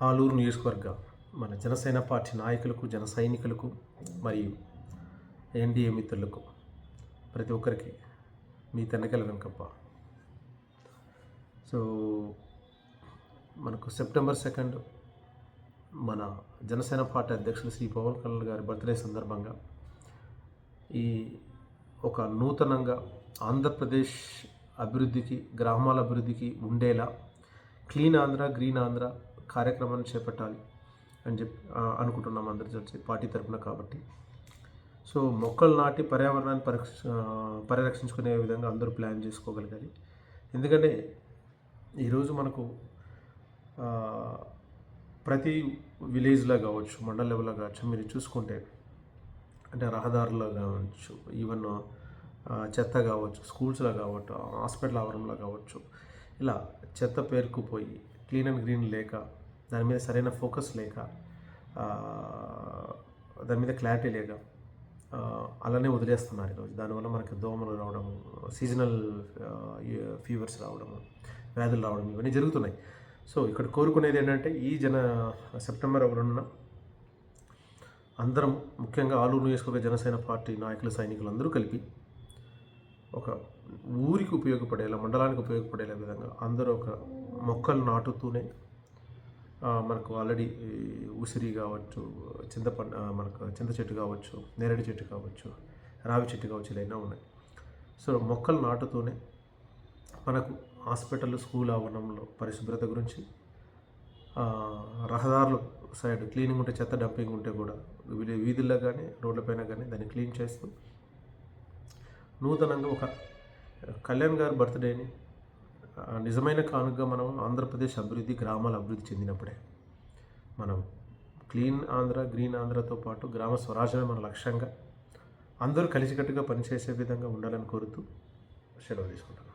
ఆలూరు నియోజకవర్గ మన జనసేన పార్టీ నాయకులకు జన సైనికులకు మరియు ఎన్డీఏ మిత్రులకు ప్రతి ఒక్కరికి మీ తెన్నకెల వెంకప్ప సో మనకు సెప్టెంబర్ సెకండ్ మన జనసేన పార్టీ అధ్యక్షులు శ్రీ పవన్ కళ్యాణ్ గారి బర్త్డే సందర్భంగా ఈ ఒక నూతనంగా ఆంధ్రప్రదేశ్ అభివృద్ధికి గ్రామాల అభివృద్ధికి ఉండేలా క్లీన్ ఆంధ్ర గ్రీన్ ఆంధ్ర కార్యక్రమాన్ని చేపట్టాలి అని చెప్పి అనుకుంటున్నాం అందరి కలిసి పార్టీ తరపున కాబట్టి. సో మొక్కలు నాటి పర్యావరణాన్ని పరిరక్ష పరిరక్షించుకునే విధంగా అందరూ ప్లాన్ చేసుకోగలగాలి. ఎందుకంటే ఈరోజు మనకు ప్రతి విలేజ్లో కావచ్చు మండల లెవెల్లో కావచ్చు మీరు చూసుకుంటే అంటే రహదారుల్లో కావచ్చు ఈవెన్ చెత్త కావచ్చు స్కూల్స్లో కావచ్చు హాస్పిటల్ ఆవరణలో కావచ్చు ఇలా చెత్త పేరుకుపోయి క్లీన్ అండ్ గ్రీన్ లేక దాని మీద సరైన ఫోకస్ లేక దాని మీద క్లారిటీ లేక అలానే వదిలేస్తున్నారు ఈరోజు. దానివల్ల మనకి దోమలు రావడం సీజనల్ ఫీవర్స్ రావడం వ్యాధులు రావడం ఇవన్నీ జరుగుతున్నాయి. సో ఇక్కడ కోరుకునేది ఏంటంటే ఈ జన సెప్టెంబర్ ఒకటిన అందరం ముఖ్యంగా ఆలూరు నియోజకవర్గ జనసేన పార్టీ నాయకులు సైనికులు అందరూ కలిపి ఒక ఊరికి ఉపయోగపడేలా మండలానికి ఉపయోగపడేలా విధంగా అందరూ ఒక మొక్కలు నాటుతూనే మనకు ఆల్రెడీ ఉసిరి కావచ్చు చింతపండు మనకు చింత చెట్టు కావచ్చు నేరేడు చెట్టు కావచ్చు రావి చెట్టు కావచ్చు ఇలా ఉన్నాయి. సో మొక్కలు నాటుతూనే మనకు హాస్పిటల్ స్కూల్ ఆవరణంలో పరిశుభ్రత గురించి రహదారులు రహదారుల సైడ్ క్లీనింగ్ ఉంటే చెత్త డంపింగ్ ఉంటే కూడా వీధుల్లో కానీ రోడ్లపైన కానీ దాన్ని క్లీన్ చేస్తూ నూతనంగా ఒక కళ్యాణ్ గారి బర్త్డేని నిజమైన కానుక మనం ఆంధ్రప్రదేశ్ అభివృద్ధి గ్రామాల అభివృద్ధి చెందినప్పుడే. మనం క్లీన్ ఆంధ్ర గ్రీన్ ఆంధ్రతో పాటు గ్రామ స్వరాజ్యమే మన లక్ష్యంగా అందరూ కలిసికట్టుగా పనిచేసే విధంగా ఉండాలని కోరుతూ సెలవు తీసుకుంటాం